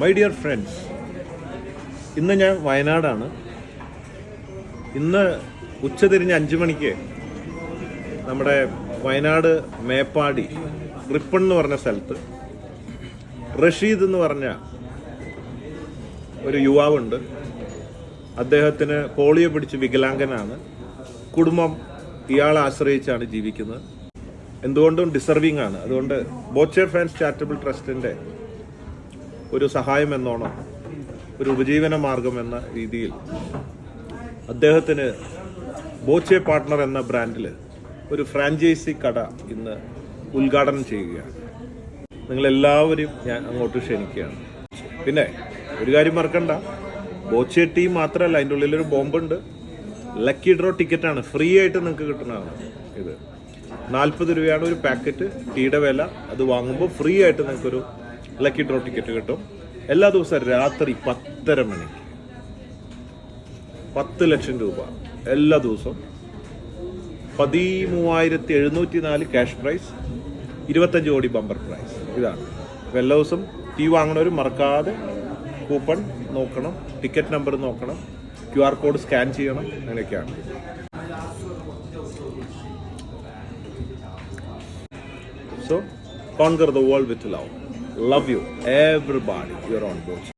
My dear friends ഇന്ന് ഞാൻ വയനാടാണ്. ഇന്ന് ഉച്ചതിരിഞ്ഞ് അഞ്ച് മണിക്ക് നമ്മുടെ വയനാട് മേപ്പാടി റിപ്പൺ എന്ന് പറഞ്ഞ സ്ഥലത്ത് റഷീദ് എന്ന് പറഞ്ഞ ഒരു യുവാവുണ്ട്. അദ്ദേഹത്തിന് പോളിയോ പിടിച്ച് വികലാംഗനാണ്. കുടുംബം ഇയാളെ ആശ്രയിച്ചാണ് ജീവിക്കുന്നത്. എന്തുകൊണ്ടും ഡിസർവിങ് ആണ്. അതുകൊണ്ട് ബോച്ചെ ഫാൻസ് ചാരിറ്റബിൾ ട്രസ്റ്റിന്റെ ഒരു സഹായം എന്നോണം ഒരു ഉപജീവന മാർഗം എന്ന രീതിയിൽ അദ്ദേഹത്തിന് ബോച്ചെ പാർട്ട്ണർ എന്ന ബ്രാൻഡിൽ ഒരു ഫ്രാഞ്ചൈസി കട ഇന്ന് ഉദ്ഘാടനം ചെയ്യുകയാണ്. നിങ്ങളെല്ലാവരും ഞാൻ അങ്ങോട്ട് ക്ഷണിക്കുകയാണ്. പിന്നെ ഒരു കാര്യം മറക്കണ്ട ബോച്ചെ ടീം മാത്രമല്ല അതിന്റെ ഉള്ളിലൊരു ബോംബുണ്ട്. ലക്കി ഡ്രോ ടിക്കറ്റാണ് ഫ്രീ ആയിട്ട് നിങ്ങൾക്ക് കിട്ടുന്നതാണ് ഇത്. നാൽപ്പത് രൂപയാണ് ഒരു പാക്കറ്റ് ടീയുടെ വില. അത് വാങ്ങുമ്പോൾ ഫ്രീ ആയിട്ട് നിങ്ങൾക്കൊരു ലക്കി ഡ്രോ ടിക്കറ്റ് കിട്ടും. എല്ലാ ദിവസവും രാത്രി പത്തര മണിക്ക്. പത്ത് ലക്ഷം രൂപ. എല്ലാ ദിവസവും. പതിമൂവായിരത്തി എഴുന്നൂറ്റി നാല് ക്യാഷ് പ്രൈസ് ഇരുപത്തഞ്ച് കോടി ബമ്പർ പ്രൈസ് ഇതാണ്. അപ്പോൾ എല്ലാ ദിവസവും ടി വാങ്ങണവർ മറക്കാതെ കൂപ്പൺ നോക്കണം ടിക്കറ്റ് നമ്പർ നോക്കണം ക്യു ആർ കോഡ് സ്കാൻ ചെയ്യണം അങ്ങനെയൊക്കെയാണ്. So conquer the world with love Love you, everybody. You're on board.